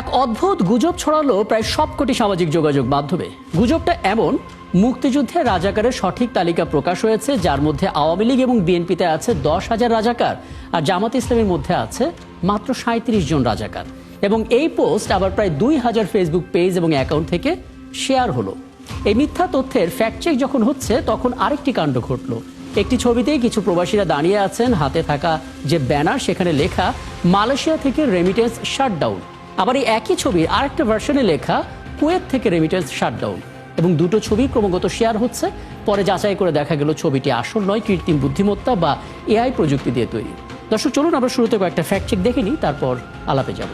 এক অদ্ভুত গুজব ছড়ালো প্রায় সবকটি সামাজিক যোগাযোগ মাধ্যমে। গুজবটা এমন, মুক্তিযুদ্ধে রাজাকারের সঠিক তালিকা প্রকাশ হয়েছে, যার মধ্যে আওয়ামী লীগ এবং বিএনপিতে আছে দশ হাজার রাজাকার, আর জামাত ইসলামের মধ্যে আছে মাত্র সাঁত্রিশ জন রাজাকার। এবং এই পোস্ট আবার প্রায় দুই হাজার ফেসবুক পেজ এবং অ্যাকাউন্ট থেকে শেয়ার হলো। এই মিথ্যা তথ্যের ফ্যাক্ট চেক যখন হচ্ছে, তখন আরেকটি কাণ্ড ঘটলো। একটি ছবিতেই কিছু প্রবাসীরা দাঁড়িয়ে আছেন, হাতে থাকা যে ব্যানার সেখানে লেখা, মালয়েশিয়া থেকে রেমিটেন্স শাটডাউন আবার এই একই ছবির আরেকটা ভার্সনে লেখা কুয়েত থেকে রেমিটেন্স শাটডাউন এবং দুটো ছবি ক্রমাগত শেয়ার হচ্ছে। পরে যাচাই করে দেখা গেল ছবিটি আসল নয়, কৃত্রিম বুদ্ধিমত্তা বা এআই প্রযুক্তি দিয়ে তৈরি। দর্শক, চলুন আমরা শুরুতে কয়েকটা ফ্যাক্ট চেক দেখে নিই, তারপর আলাপে যাব।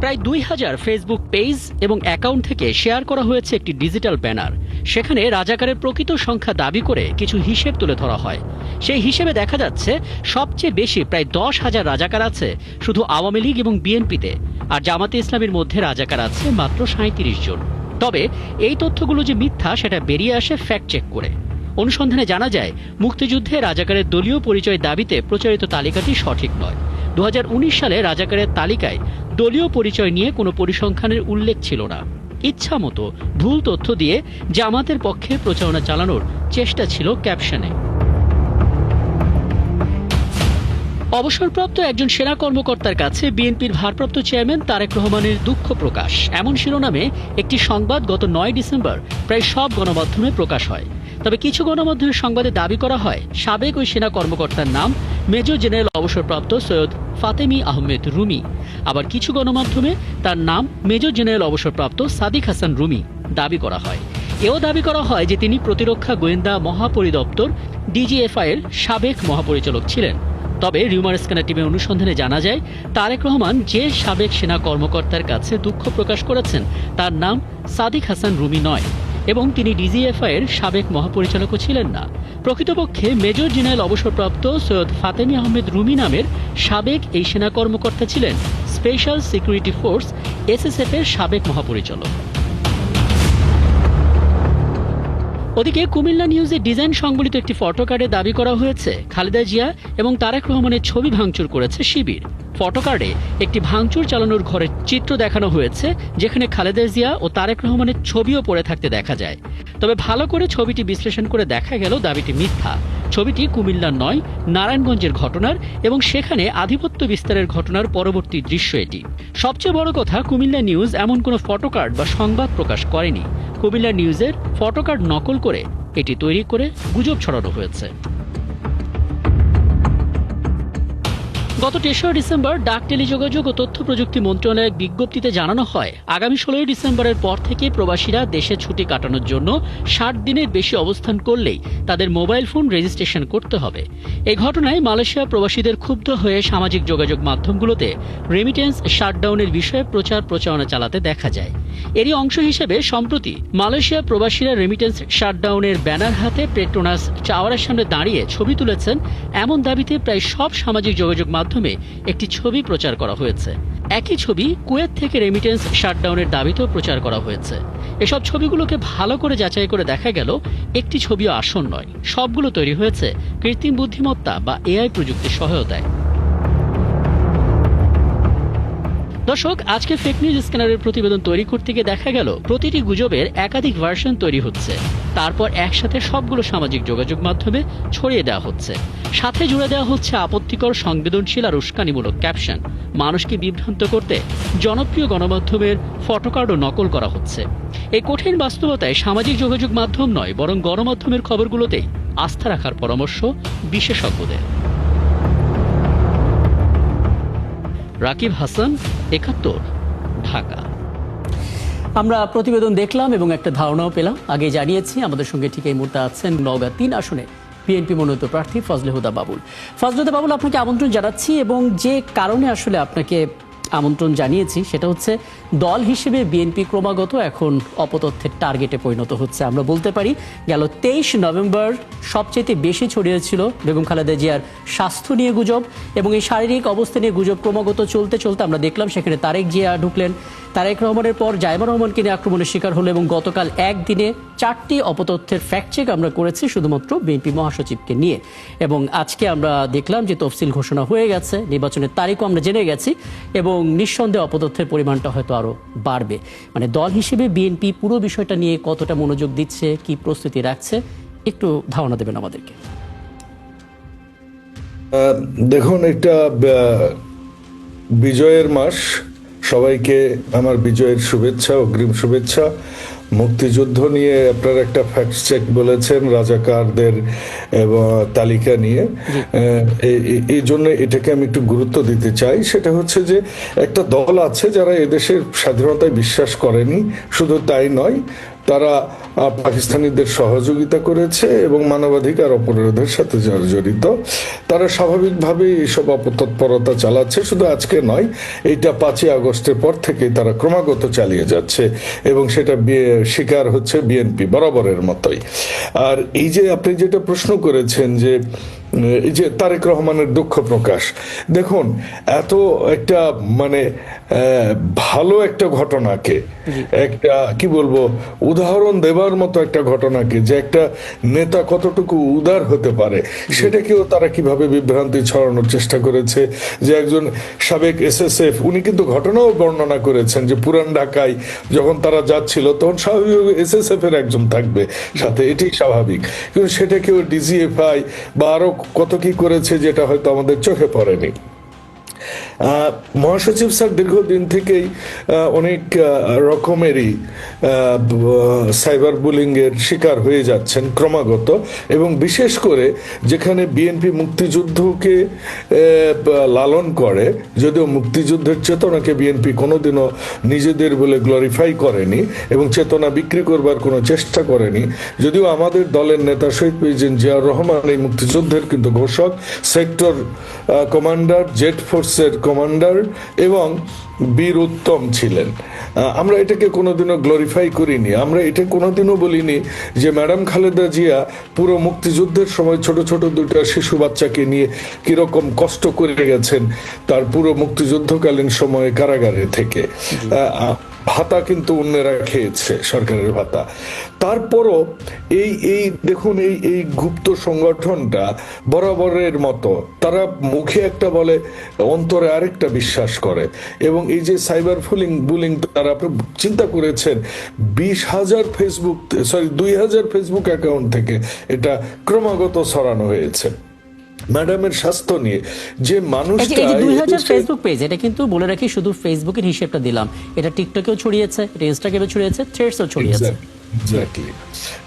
প্রায় দুই হাজার ফেসবুক পেজ এবং অ্যাকাউন্ট থেকে শেয়ার করা হয়েছে একটি ডিজিটাল ব্যানার সেখানে রাজাকারের প্রকৃত সংখ্যা দাবি করে কিছু হিসেব তুলে ধরা হয়। সেই হিসেবে দেখা যাচ্ছে, সবচেয়ে বেশি প্রায় দশ হাজার রাজাকার আছে, শুধু আওয়ামী লীগ এবং বিএনপিতে, আর জামাতে ইসলামের মধ্যে রাজাকার আছে মাত্র সাঁত্রিশ জন। তবে এই তথ্যগুলো যে মিথ্যা, সেটা বেরিয়ে আসে ফ্যাক্ট চেক করে। অনুসন্ধানে জানা যায়, মুক্তিযুদ্ধে রাজাকারের দলীয় পরিচয় দাবিতে প্রচারিত তালিকাটি সঠিক নয়। দু সালে রাজাকারের তালিকায় দলীয় পরিচয় নিয়ে কোনো পরিসংখ্যানের উল্লেখ ছিল না। ইচ্ছা মতো ভুল তথ্য দিয়ে জামাতের পক্ষে প্রচারণা চালানোর চেষ্টা ছিল ক্যাপশনে। অবসরপ্রাপ্ত একজন সেনা কর্মকর্তার কাছে বিএনপির ভারপ্রাপ্ত চেয়ারম্যান তারেক রহমানের দুঃখ প্রকাশ। এমন শিরোনামে একটি সংবাদ গত নয় ডিসেম্বর প্রায় সব গণমাধ্যমে প্রকাশ হয়। তবে কিছু গণমাধ্যমের সংবাদে দাবি করা হয়, সাবেক ওই সেনা কর্মকর্তার নাম মেজর জেনারেল অবসরপ্রাপ্ত সৈয়দ ফাতেমি আহমেদ রুমি। আবার কিছু গণমাধ্যমে তার নাম মেজর জেনারেল অবসরপ্রাপ্ত সাদিক হাসান রুমি দাবি করা হয়। এও দাবি করা হয় যে তিনি প্রতিরক্ষা গোয়েন্দা মহাপরিদপ্তর ডিজিএফআই এর সাবেক মহাপরিচালক ছিলেন। তবে রিউমার স্ক্যানার টিমের অনুসন্ধানে জানা যায়, তারেক রহমান যে সাবেক সেনা কর্মকর্তার কাছে দুঃখ প্রকাশ করেছেন, তার নাম সাদিক হাসান রুমি নয় এবং তিনি ডিজিএফআই এর সাবেক মহাপরিচালকও ছিলেন না। প্রকৃতপক্ষে মেজর জেনারেল অবসরপ্রাপ্ত সৈয়দ ফাতেমি আহমেদ রুমি নামের সাবেক এই সেনা কর্মকর্তা ছিলেন স্পেশাল সিকিউরিটি ফোর্স এসএসএফ এর সাবেক মহাপরিচালক। ওদিকে কুমিল্লা নিউজে ডিজাইন সংবলিত একটি ফটোকার্ডে দাবি করা হয়েছে, খালেদা জিয়া এবং তারেক রহমানের ছবি ভাঙচুর করেছে শিবির। ফটোকার্ডে একটি ভাঙচুর চালানোর ঘরের চিত্র দেখানো হয়েছে, যেখানে খালেদা জিয়া ও তারেক রহমানের ছবিও পড়ে থাকতে দেখা যায়। তবে ভালো করে ছবিটি বিশ্লেষণ করে দেখা গেল দাবিটি মিথ্যা। ছবিটি কুমিল্লার নয়, নারায়ণগঞ্জের ঘটনার এবং সেখানে আধিপত্য বিস্তারের ঘটনার পরবর্তী দৃশ্য এটি। সবচেয়ে বড় কথা, কুমিল্লা নিউজ এমন কোনো ফটোকার্ড বা সংবাদ প্রকাশ করেনি। কুমিল্লা নিউজের ফটোকার্ড নকল করে এটি তৈরি করে গুজব ছড়ানো হয়েছে। গত তেসরা ডিসেম্বর ডাক টেলিযোগাযোগ ও তথ্য প্রযুক্তি মন্ত্রণালয়ের বিজ্ঞপ্তিতে জানানো হয়, আগামী ষোলোই ডিসেম্বরের পর থেকে প্রবাসীরা দেশে ছুটি কাটানোর জন্য ষাট দিনের বেশি অবস্থান করলেই তাদের মোবাইল ফোন রেজিস্ট্রেশন করতে হবে। এই ঘটনায় মালয়েশিয়া প্রবাসীদের ক্ষুব্ধ হয়ে সামাজিক যোগাযোগ মাধ্যমগুলোতে রেমিটেন্স শাটডাউনের বিষয়ে প্রচার প্রচারণা চালাতে দেখা যায়। এরই অংশ হিসেবে সম্প্রতি মালয়েশিয়া প্রবাসীরা রেমিটেন্স শাটডাউনের ব্যানার হাতে পেট্রোনাস টাওয়ারের সামনে দাঁড়িয়ে ছবি তুলেছেন। এমন দাবিতে প্রায় সব সামাজিক যোগাযোগ মাধ্যমে একটি ছবি প্রচার করা হয়েছে। একই ছবি কুয়েত থেকে রেমিটেন্স শাটডাউনের দাবিতেও প্রচার করা হয়েছে। এসব ছবিগুলোকে ভালো করে যাচাই করে দেখা গেল, একটি ছবিও আসন নয়। সবগুলো তৈরি হয়েছে কৃত্রিম বুদ্ধিমত্তা বা এআই প্রযুক্তির সহায়তায়। দর্শক, আজকে ফেক নিউজ স্ক্যানারের প্রতিবেদন তৈরি করতে গিয়ে দেখা গেল, প্রতিটি গুজবের একাধিক ভার্সন তৈরি হচ্ছে। তারপর একসাথে সবগুলো সামাজিক যোগাযোগ মাধ্যমে ছড়িয়ে দেওয়া হচ্ছে। সাথে জুড়ে দেওয়া হচ্ছে আপত্তিকর, সংবেদনশীল আর উস্কানিমূলক ক্যাপশন মানুষকে বিভ্রান্ত করতে জনপ্রিয় গণমাধ্যমের ফটোকার্ডও নকল করা হচ্ছে। এই কঠিন বাস্তবতায় সামাজিক যোগাযোগ মাধ্যম নয়, বরং গণমাধ্যমের খবরগুলোতেই আস্থা রাখার পরামর্শ বিশেষজ্ঞদের। রাকিব হাসান, একাত্তর, ঢাকা। আমরা প্রতিবেদন দেখলাম এবং একটা ধারণাও পেলাম। আগে জানিয়েছি, আমাদের সঙ্গে ঠিক এই মুহূর্তে আছেন নওগাঁ তিন আসনে বিএনপি মনোনীত প্রার্থী ফজলে হুদা বাবুল। ফজলে হুদা বাবুল, আপনাকে আমন্ত্রণ জানাচ্ছি এবং যে কারণে আসলে আপনাকে আমন্ত্রণ জানিয়েছি, সেটা হচ্ছে দল হিসেবে বিএনপি ক্রমাগত এখন অপতথ্যের টার্গেটে পরিণত হচ্ছে। আমরা বলতে পারি, গেল তেইশ নভেম্বর সবচেয়ে বেশি ছড়িয়েছিল বেগম খালেদা জিয়ার স্বাস্থ্য নিয়ে গুজব এবং এই শারীরিক অবস্থা নিয়ে গুজব ক্রমাগত চলতে চলতে আমরা দেখলাম, সেখানে তারেক জিয়া ঢুকলেন। তারেক রহমানের পর জাইমা রহমানকে নিয়ে আক্রমণের শিকার হলো এবং গতকাল একদিনে চারটি অপতথ্যের ফ্যাক্ট চেক আমরা করেছি শুধুমাত্র বিএনপি মহাসচিবকে নিয়ে। এবং আজকে আমরা দেখলাম যে তফসিল ঘোষণা হয়ে গেছে, নির্বাচনের তারিখও আমরা জেনে গেছি এবং নিঃসন্দেহে অপতথ্যের পরিমাণটা হয়তো আরও বাড়বে। মানে দল হিসেবে বিএনপি পুরো বিষয়টা নিয়ে কতটা মনোযোগ দিচ্ছে, কি প্রস্তুতি রাখছে, একটু ধারণা দেবেন আমাদেরকে। দেখুন, একটা বিজয়ের মাস। সবাইকে আমার বিজয়ের শুভেচ্ছা, অগ্রিম শুভেচ্ছা। মুক্তিযুদ্ধ নিয়ে আপনার একটা ফ্যাক্ট চেক বলেছেন রাজাকারদের এবং তালিকা নিয়ে। এই জন্য এটাকে আমি একটু গুরুত্ব দিতে চাই। সেটা হচ্ছে যে একটা দল আছে যারা এদেশের স্বাধীনতায় বিশ্বাস করেনি শুধু তাই নয় তারা পাকিস্তানিদের সহযোগিতা করেছে এবং মানবাধিকার অপরাধের সাথে যারা জড়িত, তারা স্বাভাবিকভাবে এইসব অপতৎপরতা চালাচ্ছে। শুধু আজকে নয়, এইটা পাঁচই আগস্টের পর থেকে তারা ক্রমাগত চালিয়ে যাচ্ছে এবং সেটা শিকার হচ্ছে বিএনপি বরাবরের মতোই। আর এই যে আপনি যেটা প্রশ্ন করেছেন যে যে তারেক রহমানের দুঃখ প্রকাশ। দেখুন এত একটা মানে ভালো একটা ঘটনাকে একটা কি বলব উদাহরণ দেবার মতো একটা ঘটনাকে যে একটা নেতা কতটুকু উদার হতে পারে সেটাকেও তারা কীভাবে বিভ্রান্তি ছড়ানোর চেষ্টা করেছে যে একজন সাবেক এসএসএফ উনি কিন্তু ঘটনাও বর্ণনা করেছেন যে পুরান ঢাকায় যখন তারা যাচ্ছিল তখন স্বাভাবিকভাবে এসএসএফ এর একজন থাকবে সাথে এটি স্বাভাবিক। কিন্তু সেটাকেও ডিজিএফআই বা আরও কত কি করেছে যেটা হয়তো আমাদের চোখে পড়েনি। মহাসচিব স্যার দীর্ঘদিন থেকেই অনেক রকমেরই সাইবার বুলিং এর শিকার হয়ে যাচ্ছেন ক্রমাগত এবং বিশেষ করে যেখানে বিএনপি মুক্তিযুদ্ধকে লালন করে, যদিও মুক্তিযুদ্ধের চেতনাকে বিএনপি কোনোদিনও নিজেদের বলে গ্লোরিফাই করেনি এবং চেতনা বিক্রি করবার কোনো চেষ্টা করেনি। যদিও আমাদের দলের নেতা শহীদ প্রেসিডেন্ট জিয়াউর রহমান এই মুক্তিযুদ্ধের কিন্তু ঘোষক, সেক্টর কমান্ডার জেট ফোর্সের কমান্ডার এবং বীর উত্তম ছিলেন। আমরা এটাকে কোনোদিনও গ্লোরিফাই করিনি। আমরা এটা কোনোদিনও বলিনি যে ম্যাডাম খালেদা জিয়া পুরো মুক্তিযুদ্ধের সময় ছোট ছোট দুটা শিশু বাচ্চাকে নিয়ে কীরকম কষ্ট করে গেছেন তার পুরো মুক্তিযুদ্ধকালীন সময়ে কারাগারে থেকে। ভাতা কিন্তু অন্যেরা খেয়েছে, সরকারের ভাতা। তারপরও এই এই, দেখুন, এই এই গুপ্ত সংগঠনটা বরাবরের মতো, তারা মুখে একটা বলে, অন্তরে আরেকটা বিশ্বাস করে। এবং এই যে সাইবার ফুলিং, বুলিং তারা চিন্তা করেছেন, বিশ হাজার ফেসবুক সরি দুই হাজার ফেসবুক অ্যাকাউন্ট থেকে এটা ক্রমাগত ছড়ানো হয়েছে। ম্যাডামের স্বাস্থ্য নিয়ে যে মানুষটা দুই হাজার ফেসবুক পেজ এটা কিন্তু বলে রাখি শুধু ফেসবুকের হিসেবটা দিলাম। এটা টিকটকেও ছড়িয়েছে এটা ইনস্টাগ্রামে ছড়িয়েছে থ্রেডসও ছড়িয়েছে। এক্স্যাক্টলি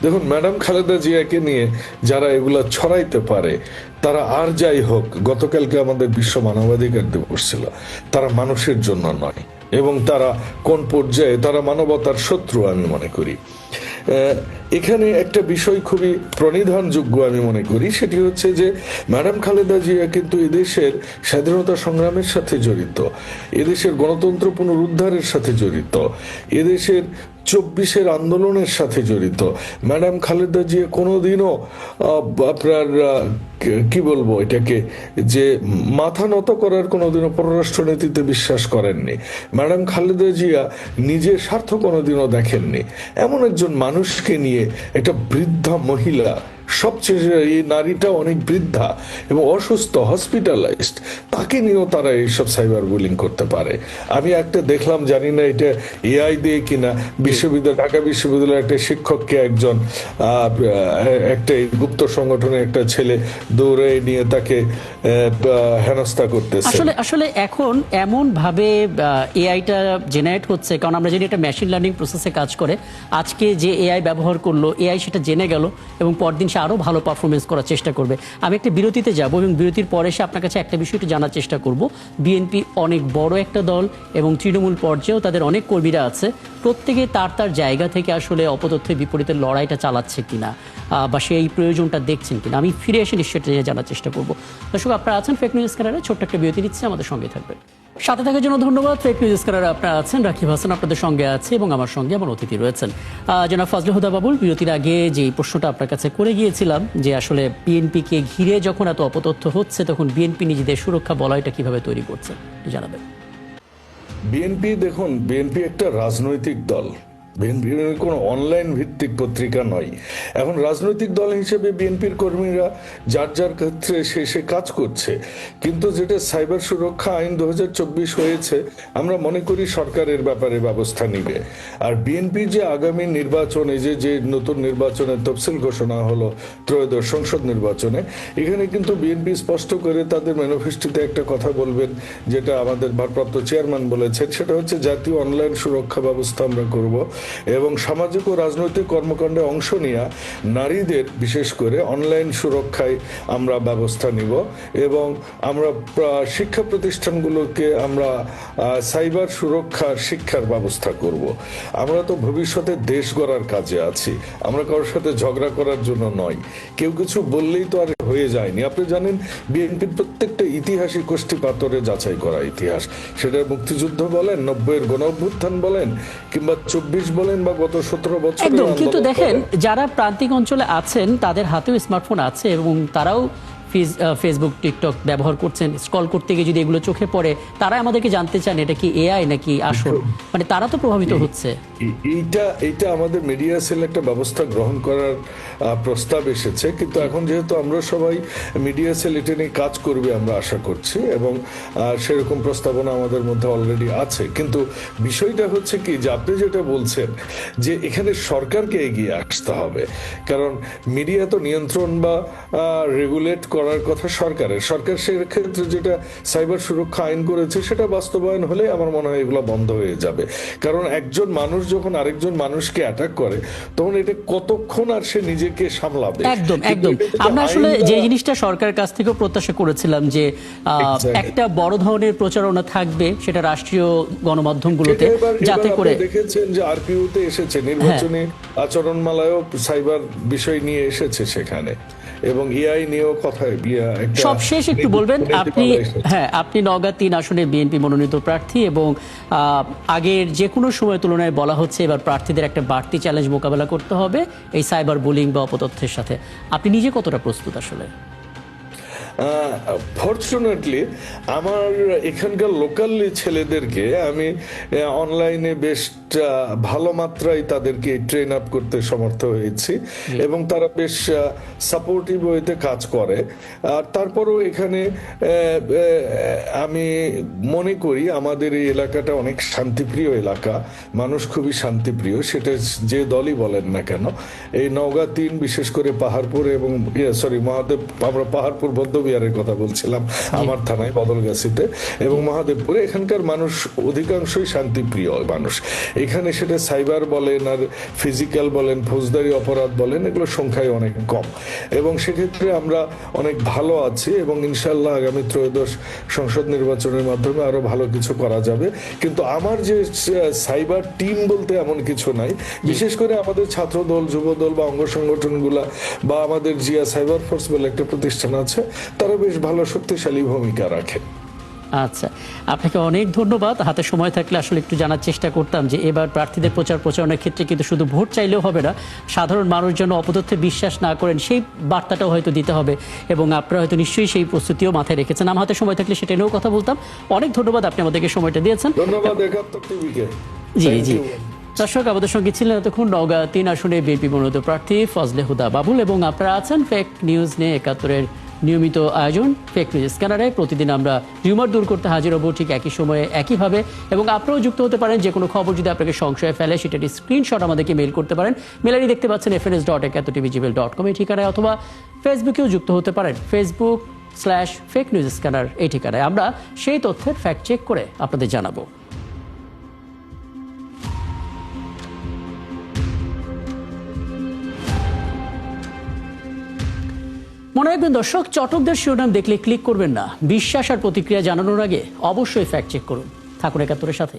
দেখুন ম্যাডাম খালেদা জিয়াকে নিয়ে যারা এগুলা ছড়াইতে পারে তারা আর যাই হোক গতকালকে আমাদের বিশ্ব মানবাধিকার দিবস ছিল। তারা মানুষের জন্য নয় এবং তারা কোন পর্যায়ে তারা মানবতার শত্রু আমি মনে করি। আহ, এখানে একটা বিষয় খুবই প্রণিধানযোগ্য আমি মনে করি, সেটি হচ্ছে যে ম্যাডাম খালেদা জিয়া কিন্তু এদেশের স্বাধীনতা সংগ্রামের সাথে জড়িত, এদেশের গণতন্ত্র পুনরুদ্ধারের সাথে জড়িত, এদেশের চব্বিশের আন্দোলনের সাথে জড়িত। ম্যাডাম খালেদা জিয়া কোনোদিনও আপনার কি বলব এটাকে, যে মাথা নত করার কোনোদিনও পররাষ্ট্রনীতিতে বিশ্বাস করেননি। ম্যাডাম খালেদা জিয়া নিজের স্বার্থ কোনোদিনও দেখেননি। এমন একজন মানুষকে নিয়ে একটা বৃদ্ধা মহিলা সবচেয়ে এই নারীটা অনেক বৃদ্ধা এবং অসুস্থ হসপিটালাইজড তাকে নিয়েও তারা এইসব সাইবার বুলিং করতে পারে। আমি একটা দেখলাম, জানি না এটা এআই দিয়ে কিনা, বিশ্ববিদ্যালয়, ঢাকা বিশ্ববিদ্যালয়ের একটা শিক্ষককে একজন একটা গুপ্ত সংগঠনের একটা ছেলে দৌড়ে নিয়ে তাকে হেনস্থা করতেছে। আসলে আসলে এখন এমন ভাবে এআইটা জেনারেট হচ্ছে, কারণ আমরা জানি এটা মেশিন লার্নিং প্রসেসে কাজ করে। আজকে যে এআই ব্যবহার করল এআই সেটা জেনে গেল এবং পরদিন সে আরও ভালো পারফরমেন্স করার চেষ্টা করবে। আমি একটা বিরতিতে যাব এবং বিরতির পরে এসে আপনার কাছে একটা বিষয় একটু জানার চেষ্টা করব। বিএনপি অনেক বড় একটা দল এবং তৃণমূল পর্যায়েও তাদের অনেক কর্মীরা আছে। প্রত্যেকে তার তার জায়গা থেকে আসলে অপতথ্যের বিপরীতে লড়াইটা চালাচ্ছে কিনা বা সেই প্রয়োজনটা দেখছেন কিনা, আমি ফিরে এসে নিশ্চয়ই নিয়ে জানার চেষ্টা করব। দর্শক, আপনারা আছেন ফেক নিউজ স্ক্যানারে ছোট্ট একটা বিরতি নিচ্ছে, আমাদের সঙ্গে থাকবেন। সাথে থাকার জন্য ধন্যবাদ। ফেক নিউজ স্কারার আপনারা আছেন, রাকিব হাসান আপনাদের সঙ্গে আছে এবং আমার সঙ্গে আমার অতিথি রয়েছেন। জনাব ফাজল হুদা বাবুল, বিরতির আগে যে প্রশ্নটা আপনার কাছে করে গিয়েছিলাম, যে আসলে বিএনপিকে ঘিরে যখন এত অপতথ্য হচ্ছে, তখন বিএনপি নিজেদের সুরক্ষা বলয়টা কীভাবে তৈরি করছে জানাবেন। বিএনপি, দেখুন, বিএনপি একটা রাজনৈতিক দল। কোনো অনলাইন ভিত্তিক পত্রিকা নয়। এখন রাজনৈতিক দল হিসেবে বিএনপির কর্মীরা যার যার ক্ষেত্রে সে সে কাজ করছে। কিন্তু যেটা সাইবার সুরক্ষা আইন দু হাজার চব্বিশ হয়েছে, আমরা মনে করি সরকারের ব্যাপারে ব্যবস্থা নিবে। আর বিএনপি যে আগামী নির্বাচনে যে যে নতুন নির্বাচনের তফসিল ঘোষণা হলো, ত্রয়োদশ সংসদ নির্বাচনে, এখানে কিন্তু বিএনপি স্পষ্ট করে তাদের ম্যানিফেস্টোতে একটা কথা বলবেন, যেটা আমাদের ভারপ্রাপ্ত চেয়ারম্যান বলেছেন, সেটা হচ্ছে জাতীয় অনলাইন সুরক্ষা ব্যবস্থা আমরা করব। এবং সামাজিক ও রাজনৈতিক কর্মকাণ্ডে অংশ নিয়ে নারীদের, বিশেষ করে অনলাইন সুরক্ষায় আমরা ব্যবস্থা নিব এবং আমরা শিক্ষা প্রতিষ্ঠানগুলোকে আমরা সাইবার সুরক্ষার শিক্ষার ব্যবস্থা করব। আমরা তো ভবিষ্যতে দেশ গড়ার কাজে আছি। আমরা কারোর সাথে ঝগড়া করার জন্য নয়। কেউ কিছু বললেই তো আর হয়ে যায়নি। আপনি জানেন বিএনপির প্রত্যেকটা ইতিহাসই কোষ্ঠী পাতরে যাচাই করা ইতিহাস। সেটা মুক্তিযুদ্ধ বলেন নব্বইয়ের গণ অভ্যুত্থান বলেন কিংবা চব্বিশ বলেন বা গত সতেরো বছর একদম কিন্তু দেখেন যারা প্রান্তিক অঞ্চলে আছেন তাদের হাতেও স্মার্টফোন আছে এবং তারাও ফেসবুক টিকটক ব্যবহার করছেন স্ক্রল করতে গিয়ে যদি এগুলো চোখে পড়ে তারা আমাদেরকে জানতে চান এটা কি এআই নাকি আসল? মানে তারা তো প্রভাবিত হচ্ছে। এইটা এইটা আমাদের মিডিয়া সেল একটা ব্যবস্থা গ্রহণ করার প্রস্তাব এসেছে। কিন্তু এখন যেহেতু আমরা সবাই মিডিয়া সেল এটা নিয়ে কাজ করবে আমরা আশা করছি এবং সেরকম প্রস্তাবনা আমাদের মধ্যে অলরেডি আছে। কিন্তু বিষয়টা হচ্ছে কি যে আপনি যেটা বলছেন যে এখানে সরকারকে এগিয়ে আসতে হবে। কারণ মিডিয়া তো নিয়ন্ত্রণ বা রেগুলেট করার কথা সরকারের। সরকার সেক্ষেত্রে যেটা সাইবার সুরক্ষা আইন করেছে সেটা বাস্তবায়ন হলে আমার মনে হয় এগুলো বন্ধ হয়ে যাবে। কারণ একজন মানুষ যখন আরেকজন মানুষকে অ্যাটাক করে তখন এটা কতক্ষণ আর সে নিজেকে সামলাবে? একদম একদম। আমরা আসলে যে জিনিসটা সরকারের কাছ থেকেও প্রত্যাশা করেছিলাম যে একটা বড় ধরনের প্রচারণা থাকবে সেটা রাষ্ট্রীয় গণমাধ্যমগুলোতে যাতে করে দেখেছেন যে আরপিওতে এসেছে নির্বাচনী আচরণমালায়ও সাইবার বিষয় নিয়ে এসেছে সেখানে। এবং এআই নিয়েও কথা ইয়া একটা সব শেষ একটু বলবেন। আপনি হ্যাঁ আপনি নওগাঁ তিন আসনে বিএনপি মনোনীত প্রার্থী এবং আগের যে কোনো সময় তুলনায় বলা হচ্ছে এবার প্রার্থীদের একটা বাড়তি চ্যালেঞ্জ মোকাবেলা করতে হবে এই সাইবার বুলিং বা অপতথ্যের সাথে। আপনি নিজে কতটা প্রস্তুত আসলে? ফর্চুনেটলি আমার এখানকার লোকাল ছেলেদেরকে আমি অনলাইনে বেশ ভালো মাত্রায় তাদেরকে ট্রেন আপ করতে সমর্থ হয়েছি এবং তারা বেশ সাপোর্টিভ ওয়েতে কাজ করে। আর তারপরও এখানে আমি মনে করি আমাদের এই এলাকাটা অনেক শান্তিপ্রিয় এলাকা। মানুষ খুবই শান্তিপ্রিয়। সেটা যে দলই বলেন না কেন এই নওগাঁ তিন বিশেষ করে পাহাড়পুর এবং সরি মহাদেব আমরা পাহাড়পুর বৌদ্ধবিহারের কথা বলছিলাম আমার থানায় বদলগাছিতে এবং মহাদেবপুরে। এখানকার মানুষ অধিকাংশই শান্তিপ্রিয় মানুষ। এখানে সেটা সাইবার বলেন আর ফিজিক্যাল বলেন ফৌজদারি অপরাধ বলেন এগুলো সংখ্যায় অনেক কম। এবং সেক্ষেত্রে আমরা অনেক ভালো আছি এবং ইনশাল্লাহ আগামী ত্রয়োদশ সংসদ নির্বাচনের মাধ্যমে আরও ভালো কিছু করা যাবে। কিন্তু আমার যে সাইবার টিম বলতে এমন কিছু নাই। বিশেষ করে আমাদের ছাত্র দল যুব দল বা অঙ্গ সংগঠনগুলা বা আমাদের জিয়া সাইবার ফোর্স বলে একটা প্রতিষ্ঠান আছে তারা বেশ ভালো শক্তিশালী ভূমিকা রাখে। আচ্ছা আপনাকে অনেক ধন্যবাদ। হাতে সময় থাকলে আসলে একটু জানার চেষ্টা করতাম যে এবার প্রার্থীদের প্রচার প্রচারণার ক্ষেত্রে কিন্তু শুধু ভোট চাইলেও হবে না সাধারণ মানুষ যেন অপতথ্যে বিশ্বাস না করেন সেই বার্তাটাও হয়তো দিতে হবে এবং আপনারা হয়তো নিশ্চয়ই সেই প্রস্তুতিও মাথায় রেখেছেন। আমার হাতে সময় থাকলে সেটা নিয়েও কথা বলতাম। অনেক ধন্যবাদ আপনি আমাদেরকে সময়টা দিয়েছেন। ধন্যবাদ জি জি. দর্শক আমাদের সঙ্গে ছিলেন এতক্ষণ নওগাঁ তিন আসনে বিএনপি মনোনীত প্রার্থী ফজলে হুদা বাবুল এবং আপনারা আছেন ফেক নিউজ নিয়ে একাত্তরের নিয়মিত আয়োজন ফেক নিউজ স্ক্যানারে প্রতিদিন আমরা রিউমার দূর করতে হাজির হব ঠিক একই সময়ে একইভাবে। এবং আপনারাও যুক্ত হতে পারেন যে কোনো খবর যদি আপনাকে সংশয়ে ফেলে সেটার স্ক্রিনশট আমাদেরকে মেল করতে পারেন। মেলারি দেখতে পাচ্ছেন F N S dot Ekattor TV Gmail dot com এই ঠিকানায়, অথবা ফেসবুকেও যুক্ত হতে পারেন। Facebook slash fake news scanner এই ঠিকানায়। আমরা সেই তথ্যের ফ্যাক্ট চেক করে আপনাদের জানাব। মনে রাখবেন দর্শক চটকদের শিরোনাম দেখলে ক্লিক করবেন না। বিশ্বাস আর প্রতিক্রিয়া জানানোর আগে অবশ্যই ফ্যাক্ট চেক করুন। ঠাকুর একাত্তরের সাথে।